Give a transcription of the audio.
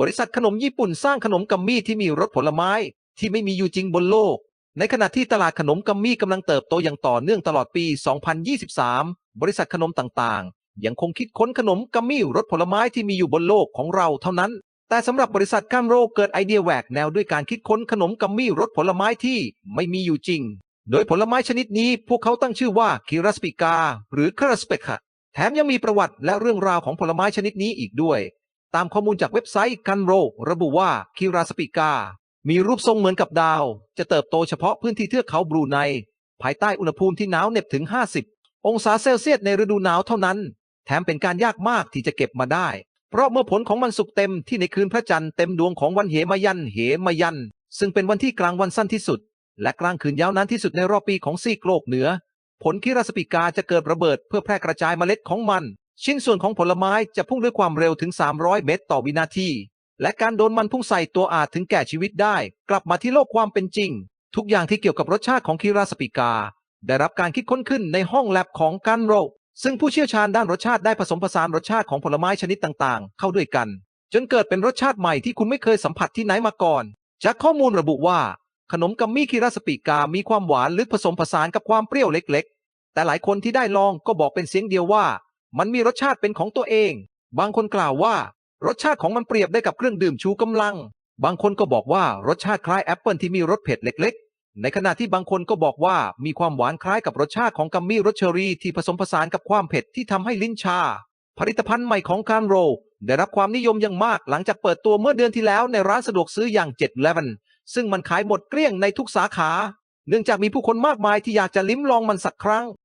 บริษัทขนมญี่ปุ่นสร้างขนมกัมมี่ที่มีรสผลไม้ที่ไม่มีอยู่จริงบนโลก ในขณะที่ตลาดขนมกัมมี่กำลังเติบโตอย่างต่อเนื่องตลอดปี 2023 บริษัทขนมต่างๆ ยังคงคิดค้นขนมกัมมี่รสผลไม้ที่มีอยู่บนโลกของเราเท่านั้น แต่สำหรับบริษัทกัมโรเกิดไอเดียแหวกแนวด้วยการคิดค้นขนมกัมมี่รสผลไม้ที่ไม่มีอยู่จริง โดยผลไม้ชนิดนี้พวกเขาตั้งชื่อว่าคิรัสปิกา หรือคาราสเปกะแถมยังมีประวัติและเรื่องราวของผลไม้ชนิดนี้อีกด้วย ตามข้อมูลจากเว็บไซต์กันโรระบุว่าคิราสปิกา มีรูปทรงเหมือนกับดาว จะเติบโตเฉพาะพื้นที่เทือกเขาบรูไน ภายใต้อุณหภูมิที่หนาวเหน็บถึง 50 องศาเซลเซียสในฤดูหนาวเท่านั้น แถมเป็นการยากมากที่จะเก็บมาได้ เพราะเมื่อผลของมันสุกเต็มที่ในคืนพระจันทร์เต็มดวงของวันเหมายันเหมายัน ซึ่งเป็นวันที่กลางวันสั้นที่สุด และกลางคืนยาวนานที่สุดในรอบปีของซีกโลกเหนือ ผลคิราสปิกาจะเกิดระเบิดเพื่อแพร่กระจายเมล็ดของมัน ชิ้นส่วนของผลไม้จะพุ่งด้วยความเร็วถึง 300 เมตรต่อวินาที และการโดนมันพุ่งใส่ตัวอาจถึงแก่ชีวิตได้ กลับมาที่โลกความเป็นจริง ทุกอย่างที่เกี่ยวกับรสชาติของคิราสปิกา ได้รับการคิดค้นขึ้นในห้องแลบของกันโรซึ่งผู้เชี่ยวชาญด้านรสชาติได้ผสมผสานรสชาติของผลไม้ชนิดต่างๆ เข้าด้วยกัน จนเกิดเป็นรสชาติใหม่ที่คุณไม่เคยสัมผัสที่ไหนมาก่อน จากข้อมูลระบุว่า ขนมกัมมี่คิราสปิกา มีความหวานลึกผสมผสานกับความเปรี้ยวเล็ก ๆ แต่หลายคนที่ได้ลองก็บอกเป็นเสียงเดียวว่า มันมีรสชาติเป็นของตัวเอง บางคนกล่าวว่า รสชาติของมันเปรียบได้กับเครื่องดื่มชูกำลัง บางคนก็บอกว่ารสชาติคล้ายแอปเปิลที่มีรสเผ็ดเล็ก ๆ ในขณะที่บางคนก็บอกว่ามีความหวานคล้ายกับรสชาติของกัมมี่รสเชอรี่ที่ผสมผสานกับความเผ็ดที่ทำให้ลิ้นชา ผลิตภัณฑ์ใหม่ของคานโรได้รับความนิยมอย่างมากหลังจากเปิดตัวเมื่อเดือนที่แล้วในร้านสะดวกซื้ออย่าง7 e เ e ่ e ซึ่งมันขายหมดเกลี้ยงในทุกสาขา เนื่องจากมีผู้คนมากมายที่อยากจะลิ้มลองมันสักครั้ง